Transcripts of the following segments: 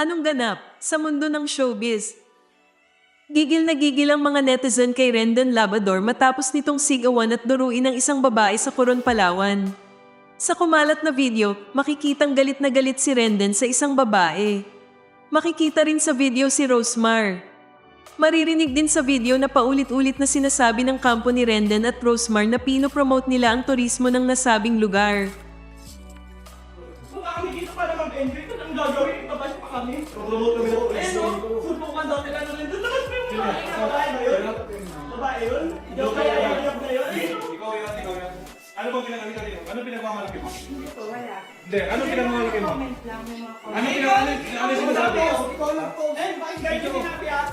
Anong ganap sa mundo ng showbiz? Gigil na gigil ang mga netizen kay Rendon Labador matapos nitong sigawan at duruin ng isang babae sa Coron, Palawan. Sa kumalat na video, makikitang galit na galit si Rendon sa isang babae. Makikita rin sa video si Rosemar. Maririnig din sa video na paulit-ulit na sinasabi ng kampo ni Rendon at Rosemar na pinopromote nila ang turismo ng nasabing lugar. Kung kami dito para mag-enjoy, ito ang gagawin, itabas pa kami. Promote kami ng Eh no, subukan daw nila na rin. Tapos may mga babae ba yun? Babae yun? Yung kaya yung na yun? Ano bang pinagalitan dito? Ano pinagmamalaki mo? Ito, wala. Hindi, ano pinagmamalaki mo? Comment lang, may mga Ano comment. pinag ano, sinasabi? Ikaw lang po. Eh, bakit ganito sinabi ah?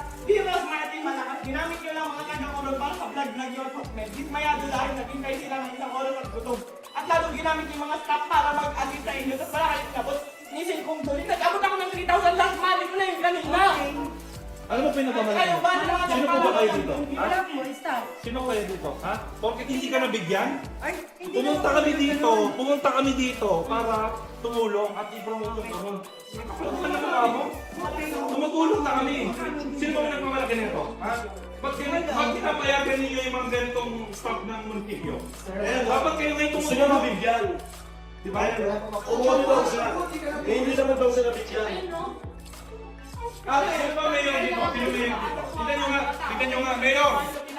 Malakas? Ginamit nyo lang mga taga-orod para sa vlog-vlog yung equipment. Dismayado dahil naging kayo sila ng isang oras at gutom. At lalo ginamit yung mga staff para mag-assist sa inyo. Tapos wala kayo sinabot. Nisin kong tuloy. Nag-abot ako ng 3,000 last money ko na yung kanina. Ano ba pinagmamalaki mo? ba naman Sino po ba kayo dito? Wala mo, stop. Sino kayo dito? Ha? Porkit hindi ka nabigyan? Ay, hindi Pumunta kami dito, pumunta kami dito para tumulong at i-promote yung kahon. Ano ka na mo? Tumutulong na kami. Sino ba nagmamalaki nito? Ha? Ba't pinapayagan ninyo yung mga ganitong staff ng munisipyo? Dapat kayo ngayon tumulong. niya mabigyan. Di ba? Umuwi daw siya. Eh, hindi naman daw siya nabigyan. Ah, sino ba mayor dito? Sino mayor dito? Tignan nyo nga, tignan nyo nga, mayor!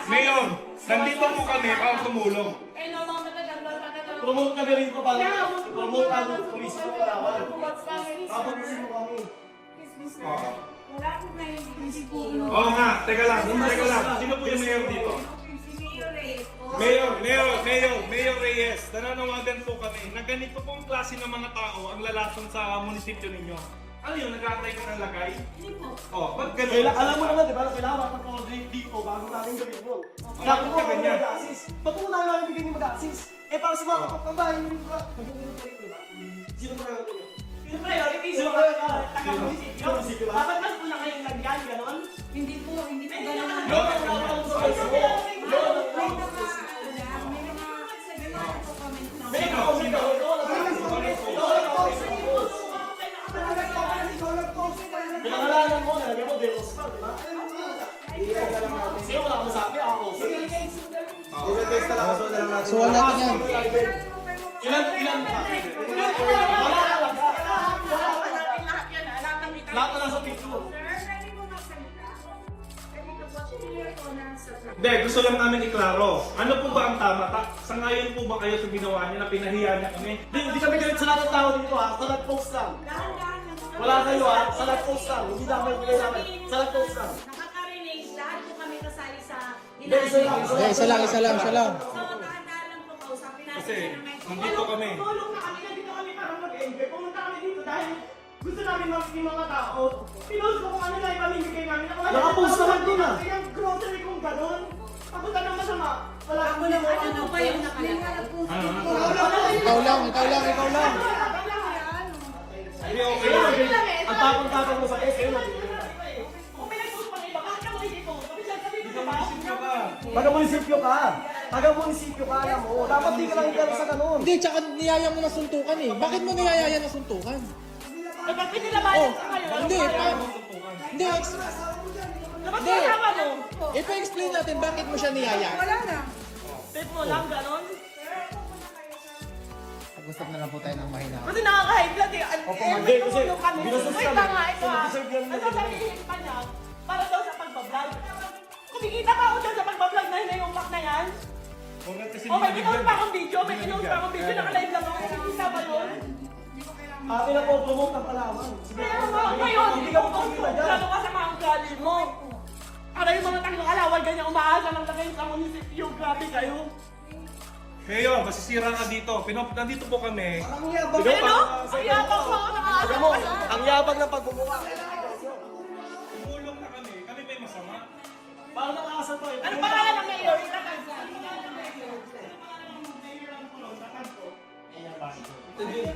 Mayor! Nandito po kami para tumulong. Promote kami rin ko para promote ang turismo ko naman. Papagusin mo kami. Oo. Wala akong naiintindihan. Oo nga, teka lang, teka lang. Sino po yung mayor dito? Po. Mayor, Mayor, Mayor, Mayor Reyes, nananawagan po kami na ganito pong klase ng mga tao ang lalason sa munisipyo ninyo. Ano yun, nag-aantay ka ng lagay? Hindi po. Oh, ba't ganun? Kailan, alam mo naman, di ba, na kailangan mag-coordinate dito bago natin gawin yun. Sabi ko, ka ganyan? mag-assist. Ba't mo na namin bigyan yung mag-assist? Eh, para sa mga kapagpambahay, hindi ba? Mag-uulog kayo, di ba? Sino ba kayo? Yung priorities Sino taga-munisipyo. Munisipyo ba? Dapat mas una kayong lagyan, ganon? Hindi po, hindi po ganun. No, May mga, Sino wala akong sabi? Ako. So wala ka yan. Ilan, ilan pa? Wala ka lang. Lahat na nasa picture. Hindi, gusto lang namin iklaro. Ano po ba ang tama? Ta- sa ngayon po ba kayo sa ginawa niyo na pinahiya niya kami? Hindi, hindi kami galit sa lahat ng tao dito ha. Sa lahat post lang. Wala kayo ha. Sa lahat post lang. Hindi namin bigay namin. Sa lahat post lang. Hindi, isa lang. Isa Eh, lang. isa lang, isa lang, isa lang. So, dahan-dahan lang po kausapin natin Kasi, siya ng may nandito kami. Tulong na kami, nandito kami para mag-enjoy. Pumunta kami dito dahil gusto namin mag yung mga tao. Pinost ko kung ano na ipamimigay namin. Ako, wala Nakapost naman dun, ah. Yung grocery kong ganon. Ako na masama. Wala Ako lang, ano ba yung nakalagay? Ikaw lang, ikaw lang, ikaw lang. Hindi, okay lang. Ang tapang-tapang mo sa S, Taga-munisipyo ka. Taga-munisipyo ka, alam mo. Dapat di ka lang ikala sa ganun. Hindi, tsaka niyaya mo na suntukan eh. Bakit mo niyayaya na suntukan? Eh, ba't pinilabayan sa ngayon? Hindi, pa, hindi, ex- Dapat Hindi. kasama mo. ipa-explain natin bakit mo siya niyaya. Tip mo lang, ganon. Pag-usap na lang po tayo ng mahina. Kasi nakaka-high blood eh. An- eh, hindi, may kasi tumulong kami. binasos Wait kami. lang nga, ito So, ah. deserve yan Ano sabihin pa niya? Para daw sa pagbablog. Kumikita pa ako dyan sa pagbablog na hinayumak na yan. Okay, may pinost pa akong video. May pinost pa akong video. Naka-live lang ako. Kumikita ba yun? Atin na po promote ng Palawan. Sige, Kaya nga, ngayon, Hindi ka po dyan. ano ka sa mga ugali mo. Para yung mga tatlong alawal, ganyan umaasa ng lagay sa munisipyo. Grabe kayo. Mayor, masisira ka dito. Pinop, nandito po kami. Ang yabang. Eh no? Ang yabang Alam mo, ang yabang ng pagbubuka. Parang nakaasa to eh. Ano pangalan ng mayor?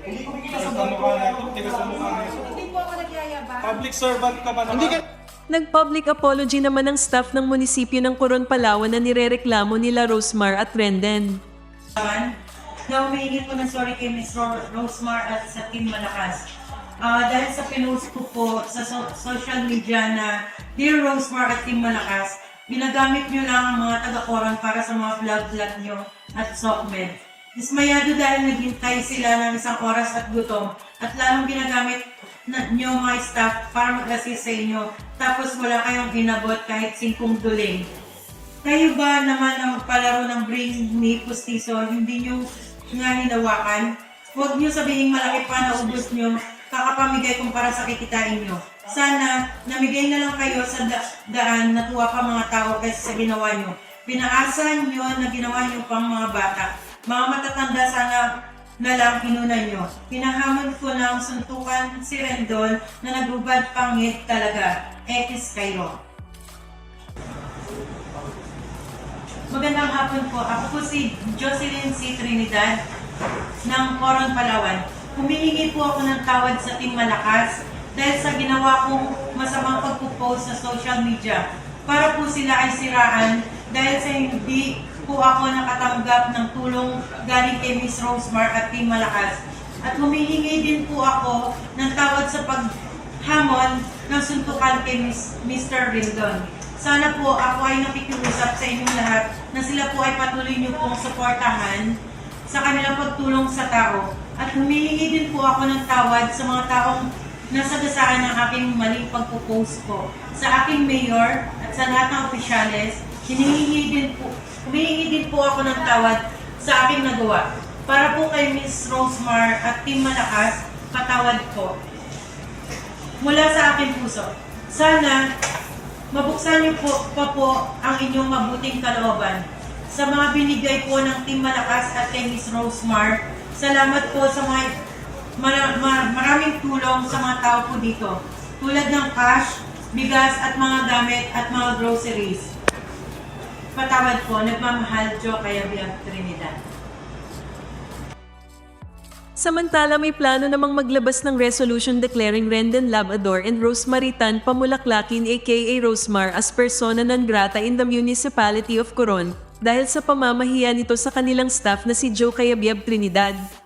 Hindi ko Tigas sa mukha na ito. Tigas sa mukha na ito. Hindi po ako nagyayabang. Public servant ka ba naman? Hindi ka, Nag-public apology naman ang staff ng munisipyo ng Coron, Palawan na nirereklamo nila Rosemar at Renden. na humihingi po ng sorry kay Ms. Ro- Rosemar at sa Team Malakas. Ah, dahil sa pinost ko po sa so- social media na Dear Rosemar at Team Malakas, ginagamit nyo lang ang mga taga-koran para sa mga vlog-vlog nyo at SOCMED. Dismayado dahil naghintay sila ng isang oras at gutom at lalong ginagamit na, nyo mga staff para mag-assist sa inyo tapos wala kayong inabot kahit singkong duling. Kayo ba naman ang palaro ng Bring Me Pustiso, hindi nyo nga hinawakan? Huwag nyo sabihin malaki pa na ubos nyo, kakapamigay kumpara sa kikitain nyo. Sana, namigay na lang kayo sa da- daan na tuwa pa mga tao kaysa sa ginawa nyo. Pinaasan nyo na ginawa nyo pang mga bata. Mga matatanda sana na lang inuna nyo. Pinahamon ko ng suntukan si Rendon na nagbubad pangit talaga. Ekis kayo. Magandang hapon po. Ako po si Jocelyn C. Trinidad ng Coron, Palawan. Humihingi po ako ng tawad sa Team Malakas dahil sa ginawa kong masamang pagpo-post sa social media para po sila ay siraan dahil sa hindi po ako nakatanggap ng tulong galing kay Miss Rosemar at Team Malakas. At humihingi din po ako ng tawad sa paghamon ng suntukan kay Miss, Mr. Rindon. Sana po ako ay nakikiusap sa inyong lahat na sila po ay patuloy niyo pong suportahan sa kanilang pagtulong sa tao. At humihingi din po ako ng tawad sa mga taong nasagasaan ng aking maling pagpo-post ko. Sa aking mayor at sa lahat ng opisyales, hinihingi din po, humihingi din po ako ng tawad sa aking nagawa. Para po kay Miss Rosemar at Team Malakas, patawad po. Mula sa aking puso. Sana mabuksan niyo po pa po ang inyong mabuting kalooban. Sa mga binigay po ng Team Malakas at kay Miss Rosemar, salamat po sa mga mara- ma- maraming tulong sa mga tao po dito. Tulad ng cash, bigas at mga gamit at mga groceries. Patawad po, nagmamahal Jo kaya Biag Trinidad. Samantala may plano namang maglabas ng resolution declaring Rendon Labrador and Rosemary Tan Pamulaklakin aka Rosemar as persona non grata in the municipality of Coron dahil sa pamamahiya nito sa kanilang staff na si Joe Cayabyab Trinidad.